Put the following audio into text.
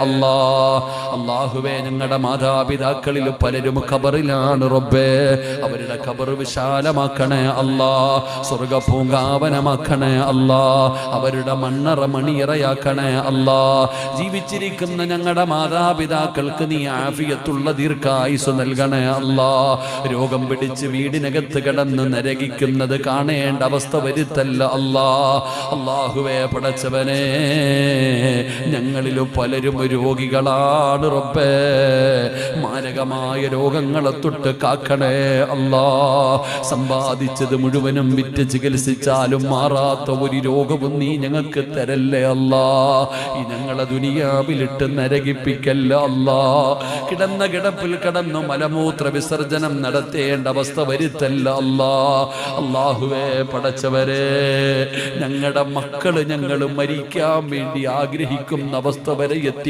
അല്ലാ അള്ളാഹുവേ ഞങ്ങളുടെ മാതാപിതാക്കളിൽ പലരും ഖബറിലാണ് റബ്ബേ. അവരുടെ ഖബർ വിശാലമാക്കണേ അല്ലാ സ്വർഗ പൂങ്കാവനമാക്കണേ അല്ലാ അവരുടെ മണ്ണറ മണിയറയാക്കണേ അല്ലാ. ജീവിച്ചിരിക്കുന്ന ഞങ്ങളുടെ മാതാപിതാക്കൾക്ക് നീ ആഫിയത്തുള്ള ദീർഘായുസ് നൽകണേ അല്ലാ. രോഗം പിടിച്ച് വീടിനകത്ത് കിടന്ന് നരകിക്കുന്നത് കാണേണ്ട അവസ്ഥ വരുത്തല്ല അല്ലാ. അള്ളാഹുവേ പടച്ചവനെ. ഞങ്ങളിലും പലരും രോഗികളാണ് റബ്ബേ. മാരകമായ രോഗങ്ങളെ തൊട്ട് കാക്കണേ അല്ലാ. സമ്പാദിച്ചത് മുഴുവനും വിറ്റ് ചികിത്സിച്ചാലും മാറാത്ത ഒരു രോഗവും നീ ഞങ്ങൾക്ക് തരല്ലേ അല്ലാ. ഈ ഞങ്ങളെ ദുനിയാവിലിട്ട് നരകിപ്പിക്കല്ല അല്ലാ. കിടന്ന കിടപ്പിൽ കിടന്നു മലമൂത്ര വിസർജനം നടത്തേണ്ട അവസ്ഥ വരുത്തല്ല അല്ലാ. അള്ളാഹുവേ പടച്ചവരെ ഞങ്ങളുടെ മക്കൾ ഞങ്ങൾ മരിക്കാൻ വേണ്ടി ആഗ്രഹിക്കുന്ന അവസ്ഥ വരെ എത്തി.